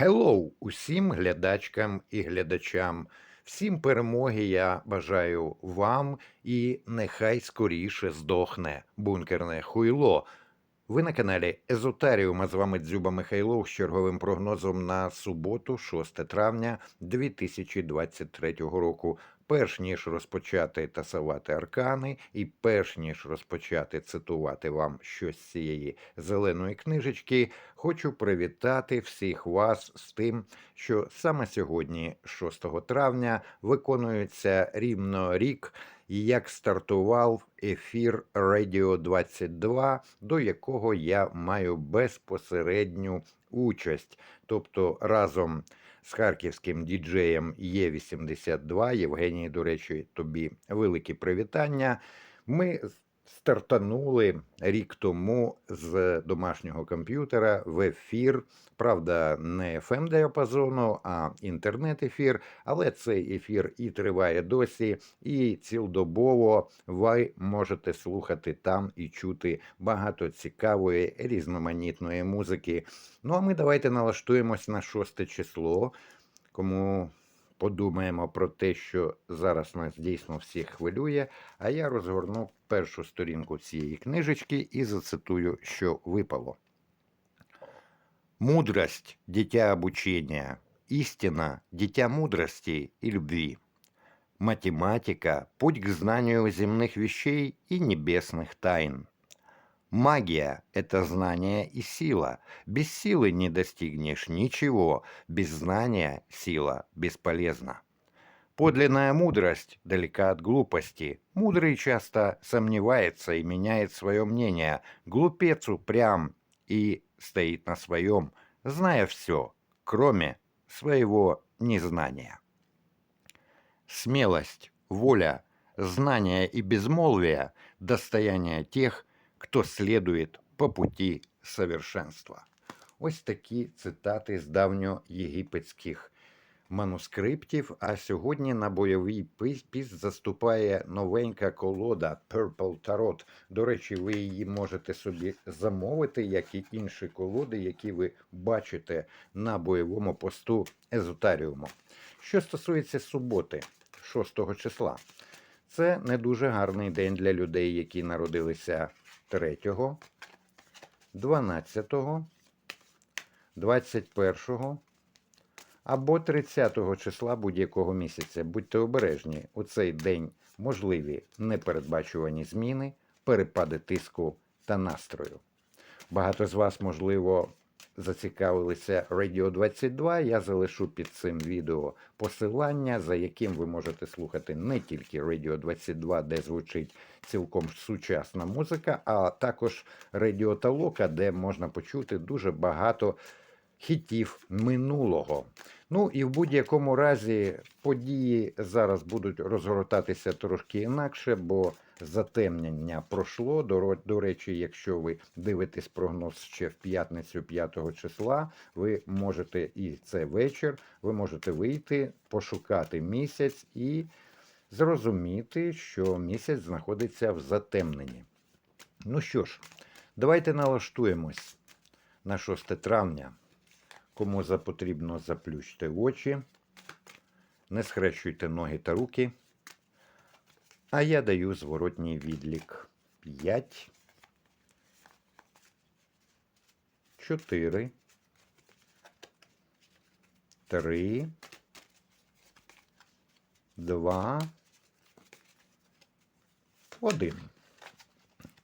Hello усім глядачкам і глядачам. Всім перемоги я бажаю вам і нехай скоріше здохне бункерне хуйло. Ви на каналі Езотаріум, а з вами Дзюба Михайлов з черговим прогнозом на суботу, 6 травня 2023 року. Перш ніж розпочати тасувати аркани, і перш ніж розпочати цитувати вам щось з цієї зеленої книжечки, хочу привітати всіх вас з тим, що саме сьогодні, 6 травня, виконується рівно рік, як стартував ефір Радіо 22, до якого я маю безпосередню участь, тобто разом з харківським діджеєм Є82. Євгенії, до речі, тобі великі привітання. Ми стартанули рік тому з домашнього комп'ютера в ефір. Правда, не fm діапазону, а інтернет-ефір. Але цей ефір і триває досі, і цілодобово ви можете слухати там і чути багато цікавої різноманітної музики. Ну а ми давайте налаштуємось на шосте число. Кому подумаємо про те, що зараз нас дійсно всіх хвилює. А я розгорну першу сторінку цієї книжечки і зацитую, що випало. Мудрость – дитя обучения, истина – дитя мудрости и любви. Математика – путь к знанию земных вещей и небесных тайн. Магия – это знание и сила. Без силы не достигнешь ничего, без знания сила бесполезна. Подлинная мудрость далека от глупости. Мудрый часто сомневается и меняет свое мнение. Глупец упрям и стоит на своем, зная все, кроме своего незнания. Смелость, воля, знание и безмолвие – достояние тех, кто следует по пути совершенства. Ось такі цитати з давньоєгипетських манускриптів. А сьогодні на бойовий піс заступає новенька колода Purple Tarot. До речі, ви її можете собі замовити, як і інші колоди, які ви бачите на бойовому посту Езотаріуму. Що стосується суботи, 6 числа, це не дуже гарний день для людей, які народилися 3, 12, 21 або 30 числа будь-якого місяця. Будьте обережні, у цей день можливі непередбачувані зміни, перепади тиску та настрою. Багато з вас, можливо, зацікавилися Radio 22. Я залишу під цим відео посилання, за яким ви можете слухати не тільки Radio 22, де звучить цілком сучасна музика, а також Radio Талока, де можна почути дуже багато хітів минулого. Ну і в будь-якому разі події зараз будуть розгортатися трошки інакше, бо затемнення пройшло. До, до речі, якщо ви дивитесь прогноз ще в п'ятницю 5 числа, ви можете і це вечір, ви можете вийти, пошукати місяць і зрозуміти, що місяць знаходиться в затемненні. Ну що ж, давайте налаштуємось на 6 травня. Кому запотрібно, заплющте очі, не схрещуйте ноги та руки. А я даю зворотній відлік. 5, 4, 3, 2, 1.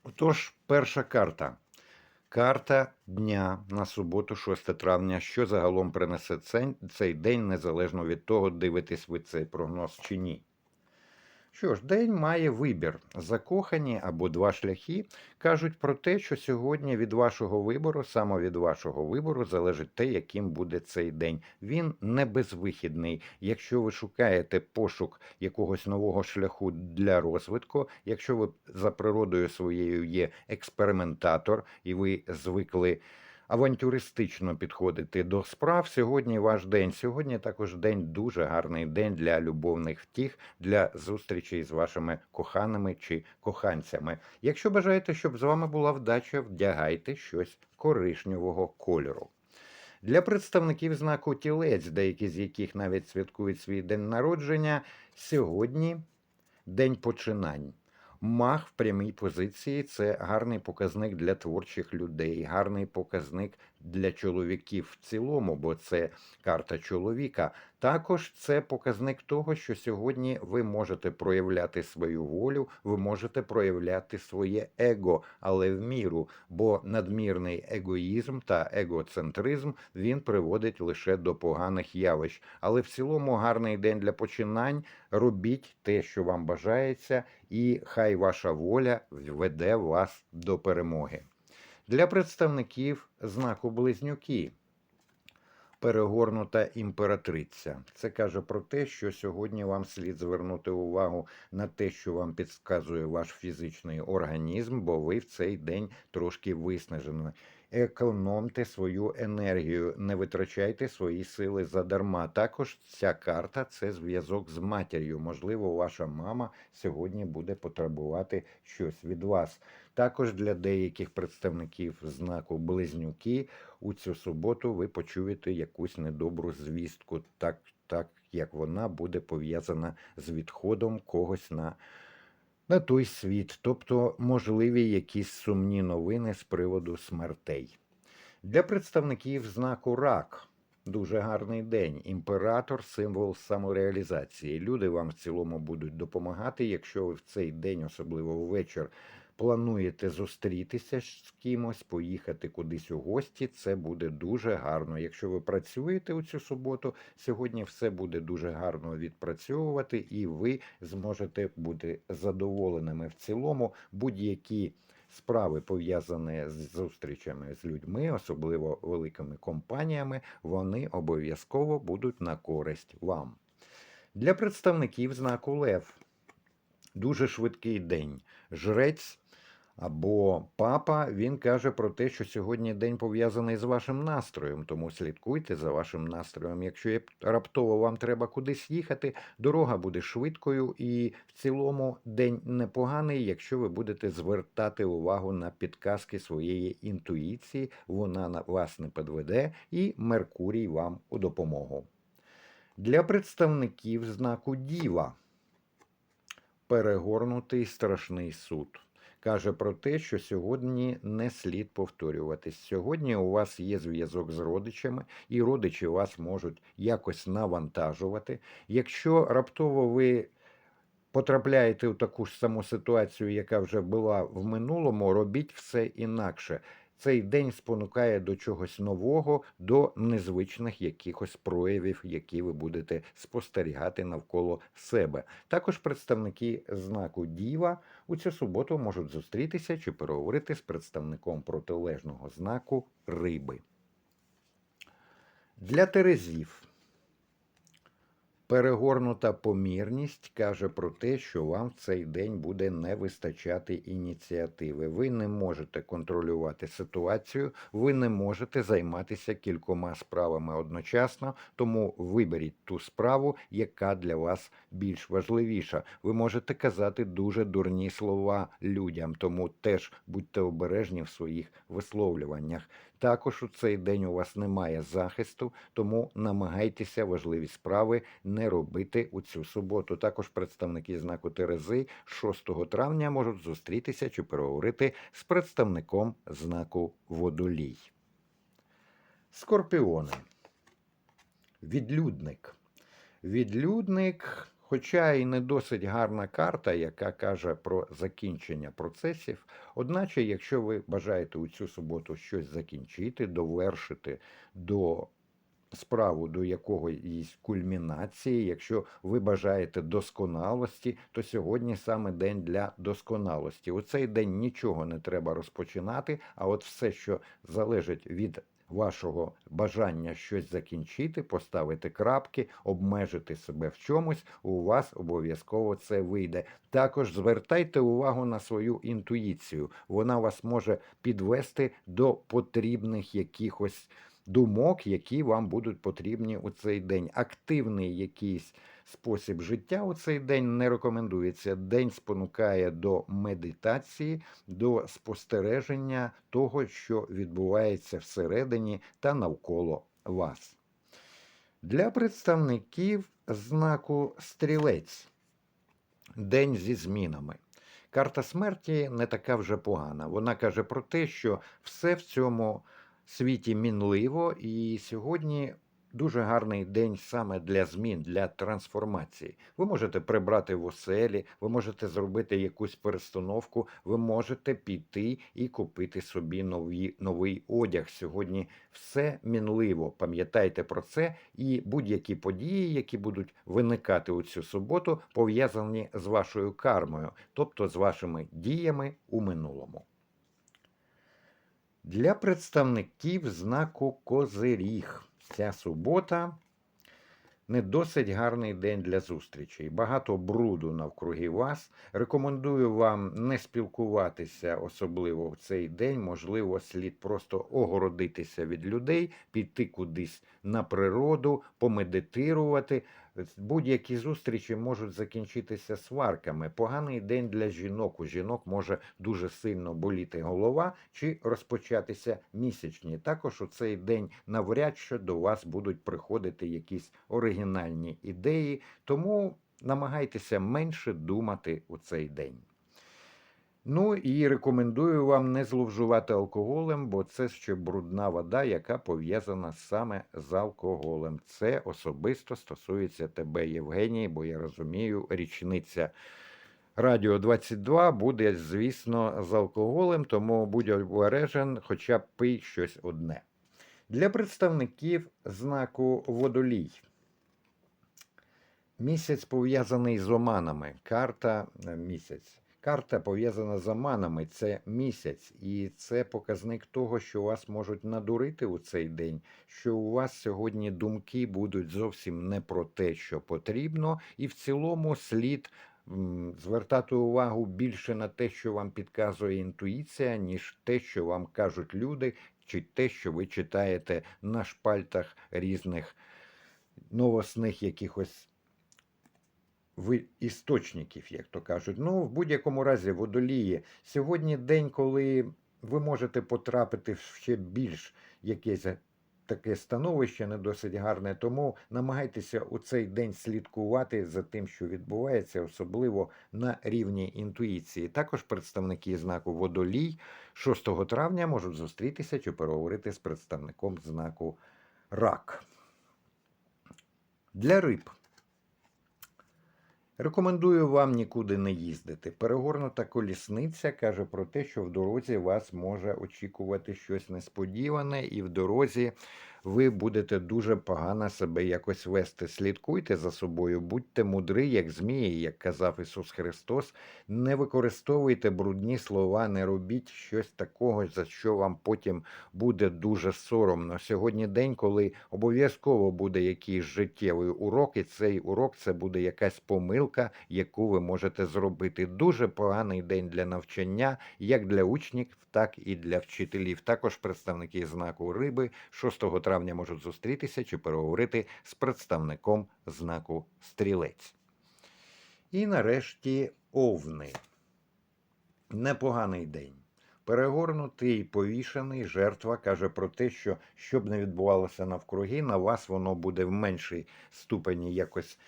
Отож, перша карта. Карта дня на суботу, 6 травня, що загалом принесе цей день, незалежно від того, дивитесь ви цей прогноз чи ні. Що ж, день має вибір. Закохані або два шляхи кажуть про те, що сьогодні від вашого вибору, саме від вашого вибору, залежить те, яким буде цей день. Він не безвихідний. Якщо ви шукаєте пошук якогось нового шляху для розвитку, якщо ви за природою своєю є експериментатор і ви звикли авантюристично підходити до справ. Сьогодні ваш день. Сьогодні також день дуже гарний день для любовних втіх, для зустрічей з вашими коханими чи коханцями. Якщо бажаєте, щоб з вами була вдача, вдягайте щось коришньового кольору. Для представників знаку тілець, деякі з яких навіть святкують свій день народження, сьогодні день починань. Мах в прямій позиції. Це гарний показник для творчих людей, гарний показник для чоловіків в цілому, бо це карта чоловіка. Також це показник того, що сьогодні ви можете проявляти свою волю, ви можете проявляти своє его, але в міру, бо надмірний егоїзм та егоцентризм він приводить лише до поганих явищ. Але в цілому гарний день для починань. Робіть те, що вам бажається, і хай ваша воля веде вас до перемоги. Для представників знаку близнюки перегорнута імператриця. Це каже про те, що сьогодні вам слід звернути увагу на те, що вам підказує ваш фізичний організм, бо ви в цей день трошки виснажені. Економте свою енергію, не витрачайте свої сили задарма. Також ця карта це зв'язок з матір'ю. Можливо, ваша мама сьогодні буде потребувати щось від вас. Також для деяких представників знаку близнюки у цю суботу ви почуєте якусь недобру звістку, так, так як вона буде пов'язана з відходом когось на, на той світ, тобто можливі якісь сумні новини з приводу смертей. Для представників знаку рак. Дуже гарний день. Імператор символ самореалізації. Люди вам в цілому будуть допомагати, якщо ви в цей день, особливо ввечір, плануєте зустрітися з кимось, поїхати кудись у гості, це буде дуже гарно. Якщо ви працюєте у цю суботу, сьогодні все буде дуже гарно відпрацьовувати, і ви зможете бути задоволеними в цілому будь-які. Справи пов'язані з зустрічами з людьми, особливо великими компаніями, вони обов'язково будуть на користь вам. Для представників знаку Лев дуже швидкий день. Жрець або папа він каже про те, що сьогодні день пов'язаний з вашим настроєм, тому слідкуйте за вашим настроєм. Якщо є- раптово вам треба кудись їхати, дорога буде швидкою, і в цілому день непоганий, якщо ви будете звертати увагу на підказки своєї інтуїції, вона на вас не підведе, і Меркурій вам у допомогу. Для представників знаку Діва перегорнутий страшний суд. Каже про те, що сьогодні не слід повторюватись. Сьогодні у вас є зв'язок з родичами, і родичі вас можуть якось навантажувати. Якщо раптово ви потрапляєте в таку ж саму ситуацію, яка вже була в минулому, робіть все інакше. Цей день спонукає до чогось нового, до незвичних якихось проявів, які ви будете спостерігати навколо себе. Також представники знаку Діва у цю суботу можуть зустрітися чи переговорити з представником протилежного знаку Риби. Для Терезів перегорнута помірність каже про те, що вам в цей день буде не вистачати ініціативи. Ви не можете контролювати ситуацію, ви не можете займатися кількома справами одночасно, тому виберіть ту справу, яка для вас більш важливіша. Ви можете казати дуже дурні слова людям, тому теж будьте обережні в своїх висловлюваннях. Також у цей день у вас немає захисту, тому намагайтеся важливі справи не робити у цю суботу. Також представники знаку Терези 6 травня можуть зустрітися чи переговорити з представником знаку Водолій. Скорпіони. Відлюдник. Відлюдник, хоча і не досить гарна карта, яка каже про закінчення процесів. Одначе, якщо ви бажаєте у цю суботу щось закінчити, довершити до справу до якоїсь кульмінації, якщо ви бажаєте досконалості, то сьогодні саме день для досконалості. У цей день нічого не треба розпочинати, а от все, що залежить від вашого бажання щось закінчити, поставити крапки, обмежити себе в чомусь, у вас обов'язково це вийде. Також звертайте увагу на свою інтуїцію. Вона вас може підвести до потрібних якихось думок, які вам будуть потрібні у цей день. Активний якийсь спосіб життя у цей день не рекомендується. День спонукає до медитації, до спостереження того, що відбувається всередині та навколо вас. Для представників знаку стрілець день зі змінами. Карта смерті не така вже погана. Вона каже про те, що все в цьому світі мінливо, і сьогодні дуже гарний день саме для змін, для трансформації. Ви можете прибрати в оселі, ви можете зробити якусь перестановку, ви можете піти і купити собі нові, новий одяг. Сьогодні все мінливо. Пам'ятайте про це, і будь-які події, які будуть виникати у цю суботу, пов'язані з вашою кармою, тобто з вашими діями у минулому. Для представників знаку Козиріг ця субота не досить гарний день для зустрічей. Багато бруду навкруги вас. Рекомендую вам не спілкуватися особливо в цей день. Можливо, слід просто огородитися від людей, піти кудись на природу, помедитирувати. Будь-які зустрічі можуть закінчитися сварками. Поганий день для жінок. У жінок може дуже сильно боліти голова чи розпочатися місячні. Також у цей день навряд чи до вас будуть приходити якісь оригінальні ідеї, тому намагайтеся менше думати у цей день. Ну і рекомендую вам не зловживати алкоголем, бо це ще брудна вода, яка пов'язана саме з алкоголем. Це особисто стосується тебе, Євгеній, бо я розумію, річниця Радіо 22 буде, звісно, з алкоголем, тому будь обережен, хоча б пий щось одне. Для представників знаку водолій. Місяць пов'язаний з оманами. Карта е, місяць. Карта пов'язана з оманами. Це місяць, і це показник того, що вас можуть надурити у цей день. Що у вас сьогодні думки будуть зовсім не про те, що потрібно, і в цілому слід звертати увагу більше на те, що вам підказує інтуїція, ніж те, що вам кажуть люди, чи те, що ви читаєте на шпальтах різних новосних якихось ви істочників, як то кажуть. Ну, в будь-якому разі, водолії. Сьогодні день, коли ви можете потрапити в ще більш якесь таке становище не досить гарне. Тому намагайтеся у цей день слідкувати за тим, що відбувається, особливо на рівні інтуїції. Також представники знаку водолій 6 травня можуть зустрітися чи переговорити з представником знаку рак. Для риб. Рекомендую вам нікуди не їздити. Перегорнута колісниця каже про те, що в дорозі вас може очікувати щось несподіване, і в дорозі ви будете дуже погано себе якось вести. Слідкуйте за собою, будьте мудрі, як змії, як казав Ісус Христос. Не використовуйте брудні слова, не робіть щось такого, за що вам потім буде дуже соромно. Сьогодні день, коли обов'язково буде якийсь життєвий урок, і цей урок це буде якась помилка, яку ви можете зробити. Дуже поганий день для навчання, як для учнів, так і для вчителів. Також представники знаку риби 6 травня можуть зустрітися чи переговорити з представником знаку стрілець. І нарешті овни. Непоганий день. Перегорнутий, повішений, жертва каже про те, що щоб не відбувалося навкруги, на вас воно буде в меншій ступені якось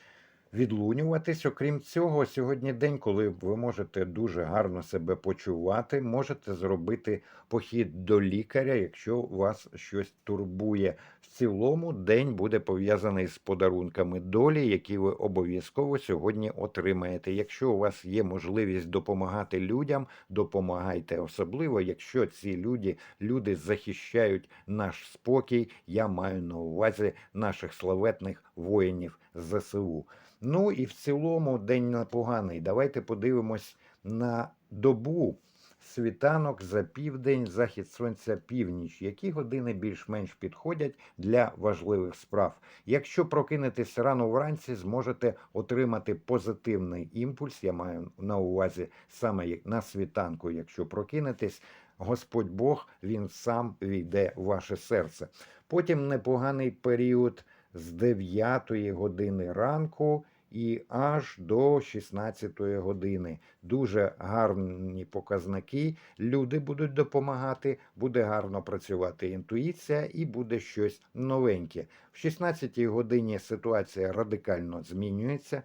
відлунюватись. Окрім цього, сьогодні день, коли ви можете дуже гарно себе почувати, можете зробити похід до лікаря, якщо вас щось турбує. В цілому день буде пов'язаний з подарунками долі, які ви обов'язково сьогодні отримаєте. Якщо у вас є можливість допомагати людям, допомагайте особливо, якщо ці люди, люди захищають наш спокій. Я маю на увазі наших славетних воїнів ЗСУ. Ну і в цілому день непоганий. Давайте подивимось на добу. Світанок за південь, захід сонця північ. Які години більш-менш підходять для важливих справ? Якщо прокинетесь рано вранці, зможете отримати позитивний імпульс. Я маю на увазі саме на світанку, якщо прокинетесь, Господь Бог він сам війде в ваше серце. Потім непоганий період з 9 години ранку і аж до 16 години. Дуже гарні показники. Люди будуть допомагати, буде гарно працювати інтуїція і буде щось новеньке. В 16 годині ситуація радикально змінюється,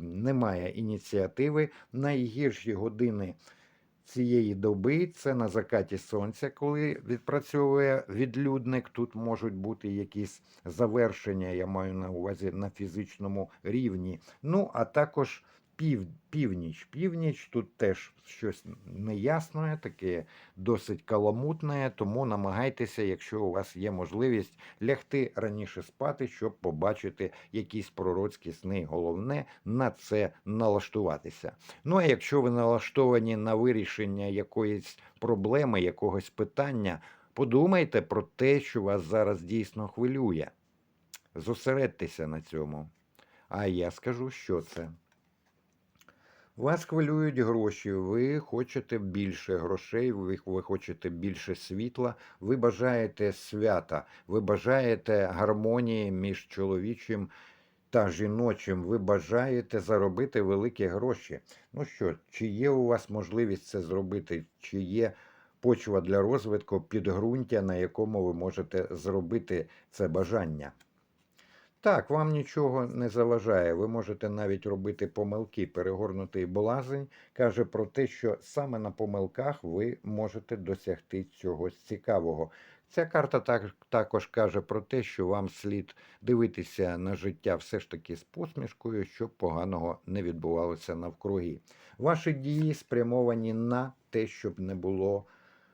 немає ініціативи. Найгірші години цієї доби це на закаті сонця, коли відпрацьовує відлюдник. Тут можуть бути якісь завершення, я маю на увазі на фізичному рівні. Ну, а також пів, північ. Північ тут теж щось неясне, таке досить каламутне, тому намагайтеся, якщо у вас є можливість, лягти раніше спати, щоб побачити якісь пророцькі сни. Головне на це налаштуватися. Ну а якщо ви налаштовані на вирішення якоїсь проблеми, якогось питання, подумайте про те, що вас зараз дійсно хвилює. Зосередьтеся на цьому. А я скажу, що це. Вас хвилюють гроші, ви хочете більше грошей, ви, ви хочете більше світла, ви бажаєте свята, ви бажаєте гармонії між чоловічим та жіночим, ви бажаєте заробити великі гроші. Ну що, чи є у вас можливість це зробити, чи є почва для розвитку підґрунтя, на якому ви можете зробити це бажання? Так, вам нічого не заважає. Ви можете навіть робити помилки. Перегорнутий блазень каже про те, що саме на помилках ви можете досягти чогось цікавого. Ця карта так, також каже про те, що вам слід дивитися на життя все ж таки з посмішкою, щоб поганого не відбувалося навкруги. Ваші дії спрямовані на те, щоб не було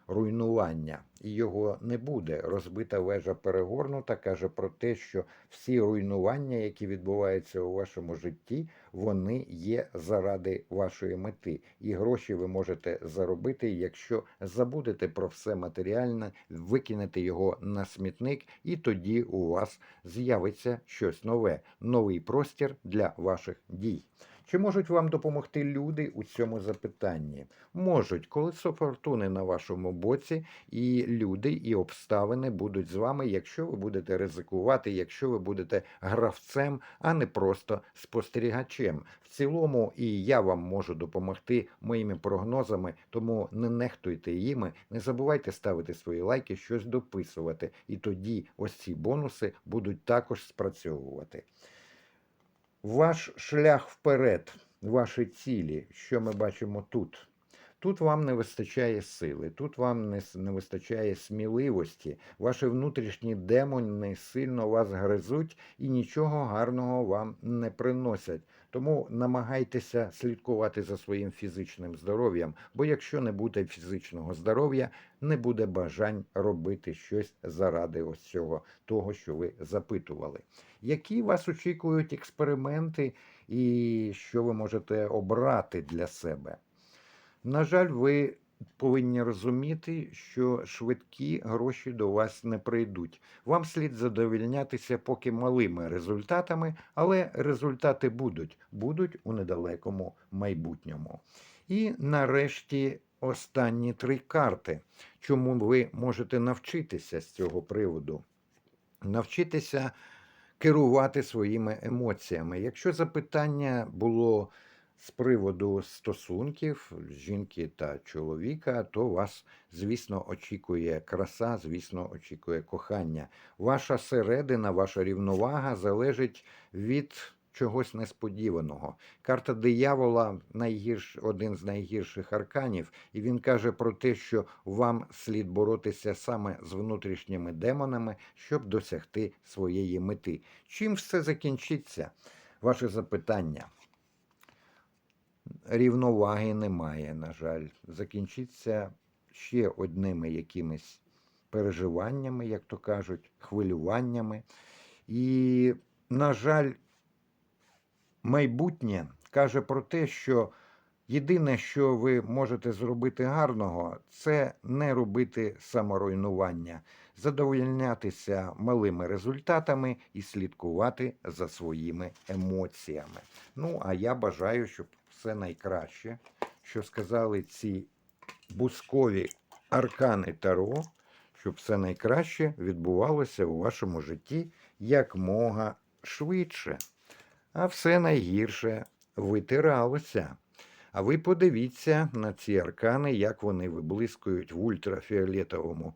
руйнування, і його не буде. Розбита вежа перегорнута каже про те, що всі руйнування, які відбуваються у вашому житті, вони є заради вашої мети. І гроші ви можете заробити, якщо забудете про все матеріальне, викинете його на смітник, і тоді у вас з'явиться щось нове, новий простір для ваших дій. Чи можуть вам допомогти люди у цьому запитанні? Можуть, колесо фортуни на вашому боці, і люди, і обставини будуть з вами, якщо ви будете ризикувати, якщо ви будете гравцем, а не просто спостерігачем. В цілому, і я вам можу допомогти моїми прогнозами, тому не нехтуйте їми, не забувайте ставити свої лайки, щось дописувати, і тоді ось ці бонуси будуть також спрацьовувати. Ваш шлях вперед, ваші цілі, що ми бачимо тут. Тут вам не вистачає сили, тут вам не, не вистачає сміливості. Ваші внутрішні демони сильно вас гризуть і нічого гарного вам не приносять. Тому намагайтеся слідкувати за своїм фізичним здоров'ям, бо якщо не буде фізичного здоров'я, не буде бажань робити щось заради ось цього, того, що ви запитували. Які вас очікують експерименти і що ви можете обрати для себе? На жаль, ви повинні розуміти, що швидкі гроші до вас не прийдуть. Вам слід задовільнятися поки малими результатами, але результати будуть, будуть у недалекому майбутньому. І нарешті останні три карти, чому ви можете навчитися з цього приводу. Навчитися керувати своїми емоціями. Якщо запитання було з приводу стосунків жінки та чоловіка, то вас, звісно, очікує краса, звісно, очікує кохання. Ваша середина, ваша рівновага залежить від чогось несподіваного. Карта диявола найгірш, один з найгірших арканів, і він каже про те, що вам слід боротися саме з внутрішніми демонами, щоб досягти своєї мети. Чим все закінчиться? Ваше запитання. Рівноваги немає, на жаль. Закінчиться ще одними якимись переживаннями, як то кажуть, хвилюваннями. І, на жаль, майбутнє каже про те, що єдине, що ви можете зробити гарного, це не робити саморуйнування, задовольнятися малими результатами і слідкувати за своїми емоціями. Ну, а я бажаю, щоб все найкраще, що сказали ці бускові аркани Таро, щоб все найкраще відбувалося у вашому житті якмога швидше. а все найгірше витиралося. А ви подивіться на ці аркани, як вони виблискують в ультрафіолетовому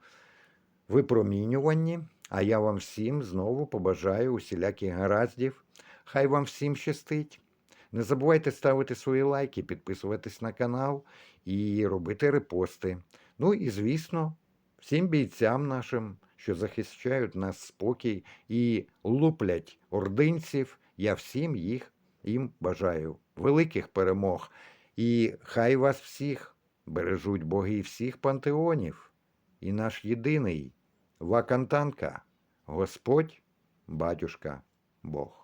випромінюванні. А я вам всім знову побажаю усіляких гараздів. Хай вам всім щастить. Не забувайте ставити свої лайки, підписуватись на канал і робити репости. Ну і, звісно, всім бійцям нашим, що захищають нас спокій і луплять ординців, я всім їх їм бажаю великих перемог. І хай вас всіх бережуть боги всіх пантеонів, і наш єдиний Вакантанка, Господь, Батюшка, Бог.